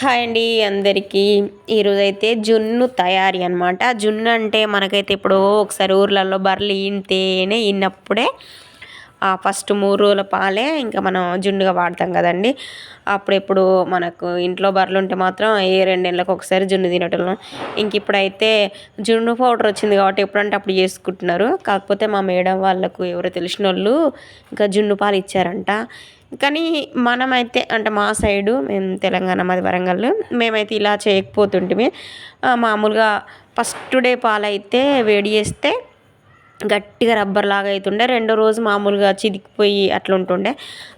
Hi అండి అందరికీ. ఈరోజు అయితే జున్ను తయారీ అనమాట జున్ను అంటే మనకైతే ఇప్పుడు ఒకసారి ఊర్లలో బర్రెలు ఈనితేనే ఈనప్పుడే ఆ ఫస్ట్ మూడు రోజుల పాలే ఇంకా మనం జున్నుగా వాడతాం కదండి. అప్పుడెప్పుడు మనకు ఇంట్లో బర్రెలు ఉంటే మాత్రం ఏ రెండేళ్ళకి ఒకసారి జున్ను తినటం ఇంక ఇప్పుడైతే జున్ను పౌడర్ వచ్చింది కాబట్టి ఎప్పుడంటే అప్పుడు చేసుకుంటున్నారు. కాకపోతే మా మేడం వాళ్ళకు ఎవరో తెలిసిన వాళ్ళు ఇంకా జున్ను పాలు ఇచ్చారంట. కానీ మనమైతే అంటే మా సైడు మేము తెలంగాణ మాది వరంగల్. మేమైతే ఇలా చేయకపోతుంటే మామూలుగా ఫస్ట్ డే పాలైతే వేడి చేస్తే గట్టిగా రబ్బర్ లాగా అవుతుండే రెండో రోజు మామూలుగా చిదికిపోయి అట్లా ఉంటుండే.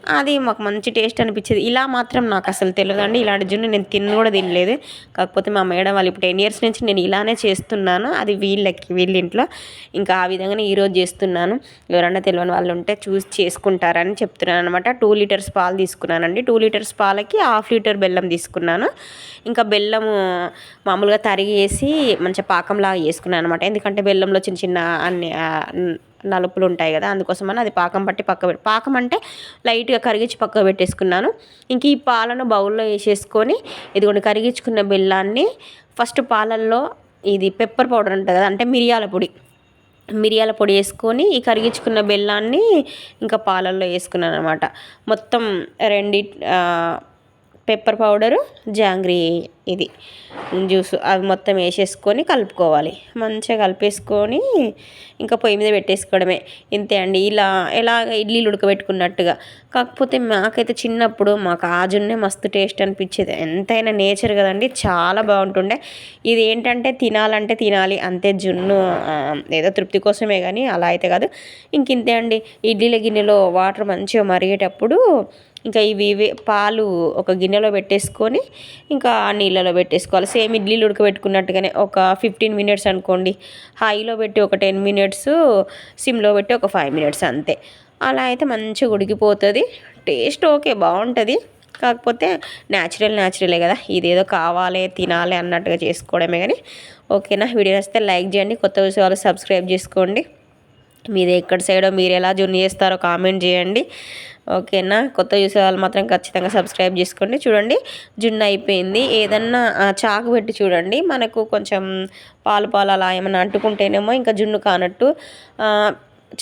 అది మాకు మంచి టేస్ట్ అనిపించేది. ఇలా మాత్రం నాకు అసలు తెలియదు అండి ఇలాంటి జున్ను నేను తిన్న కూడా తినలేదు. కాకపోతే మా మేడం వాళ్ళు ఇప్పుడు టెన్ ఇయర్స్ నుంచి నేను ఇలానే చేస్తున్నాను. అది వీళ్ళకి వీళ్ళ ఇంట్లో ఇంకా ఆ విధంగానే ఈరోజు చేస్తున్నాను. ఎవరన్నా తెలియని వాళ్ళు ఉంటే చూసి చేసుకుంటారని చెప్తున్నాను అనమాట టూ లీటర్స్ పాలు తీసుకున్నానండి. టూ లీటర్స్ పాలకి హాఫ్ లీటర్ బెల్లం తీసుకున్నాను. ఇంకా బెల్లము మామూలుగా తరిగేసి మంచిగా పాకంలాగా చేసుకున్నాను అనమాట ఎందుకంటే బెల్లంలో చిన్న చిన్న అన్ని నలుపులు ఉంటాయి కదా అందుకోసమని అది పాకం పట్టి పక్క పెట్టి పాకం అంటే లైట్గా కరిగించి పక్క పెట్టేసుకున్నాను. ఇంక ఈ పాలను బౌల్లో వేసేసుకొని ఇదిగోండి కరిగించుకున్న బెల్లాన్ని ఫస్ట్ పాలల్లో ఇది పెప్పర్ పౌడర్ ఉంటుంది కదా అంటే మిరియాల పొడి. మిరియాల పొడి వేసుకొని ఈ కరిగించుకున్న బెల్లాన్ని ఇంకా పాలల్లో వేసుకున్నాను అనమాట మొత్తం రెండి పెప్పర్ పౌడరు జాంగ్రీ ఇది జ్యూస్ అవి మొత్తం వేసేసుకొని కలుపుకోవాలి. మంచిగా కలిపేసుకొని ఇంకా పొయ్యి మీద పెట్టేసుకోవడమే. ఇంతే అండి. ఇలా ఎలాగ ఇడ్లీలు ఉడకబెట్టుకున్నట్టుగా. కాకపోతే మాకైతే చిన్నప్పుడు మాకు ఆ జున్నే మస్తు టేస్ట్ అనిపించేది. ఎంతైనా నేచర్ కదండి. చాలా బాగుంటుండే. ఇది ఏంటంటే తినాలంటే తినాలి. అంతే జున్ను ఏదో తృప్తి కోసమే కానీ అలా అయితే కాదు. ఇంక ఇంతే అండి. ఇడ్లీల గిన్నెలో వాటర్ మంచిగా మరిగేటప్పుడు ఇంకా ఇవి పాలు ఒక గిన్నెలో పెట్టేసుకొని ఇంకా నీళ్ళు నీళ్ళలో పెట్టేసుకోవాలి. సేమ్ ఇడ్లీలు ఉడకబెట్టుకున్నట్టుగానే ఒక ఫిఫ్టీన్ మినిట్స్ అనుకోండి. హైలో పెట్టి ఒక టెన్ మినిట్స్ సిమ్లో పెట్టి ఒక ఫైవ్ మినిట్స్ అంతే. అలా అయితే మంచిగా ఉడికిపోతుంది. టేస్ట్ ఓకే బాగుంటుంది. కాకపోతే న్యాచురల్ న్యాచురలే కదా. ఇదేదో కావాలి తినాలి అన్నట్టుగా చేసుకోవడమే కానీ ఓకేనా? వీడియో వస్తే లైక్ చేయండి. కొత్త విషయాలు సబ్స్క్రైబ్ చేసుకోండి. మీది ఎక్కడ సైడో మీరు ఎలా జున్ను చేస్తారో కామెంట్ చేయండి. ఓకేనా? కొత్త చూసే వాళ్ళు మాత్రం ఖచ్చితంగా సబ్స్క్రైబ్ చేసుకోండి. చూడండి జున్ను అయిపోయింది. ఏదన్నా చాకు పెట్టి చూడండి. మనకు కొంచెం పాలు పాలు అలా ఏమైనా అంటుకుంటేనేమో ఇంకా జున్ను కానట్టు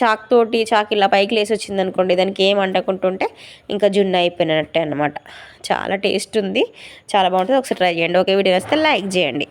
చాక్ తోటి చాక్ ఇలా పైకి లేసి వచ్చింది అనుకోండి దానికి ఏం అంటకుంటుంటే ఇంకా జున్ను అయిపోయినట్టే అనమాట చాలా టేస్ట్ ఉంది. చాలా బాగుంటుంది. ఒకసారి ట్రై చేయండి. ఓకే వీడియో వస్తే లైక్ చేయండి.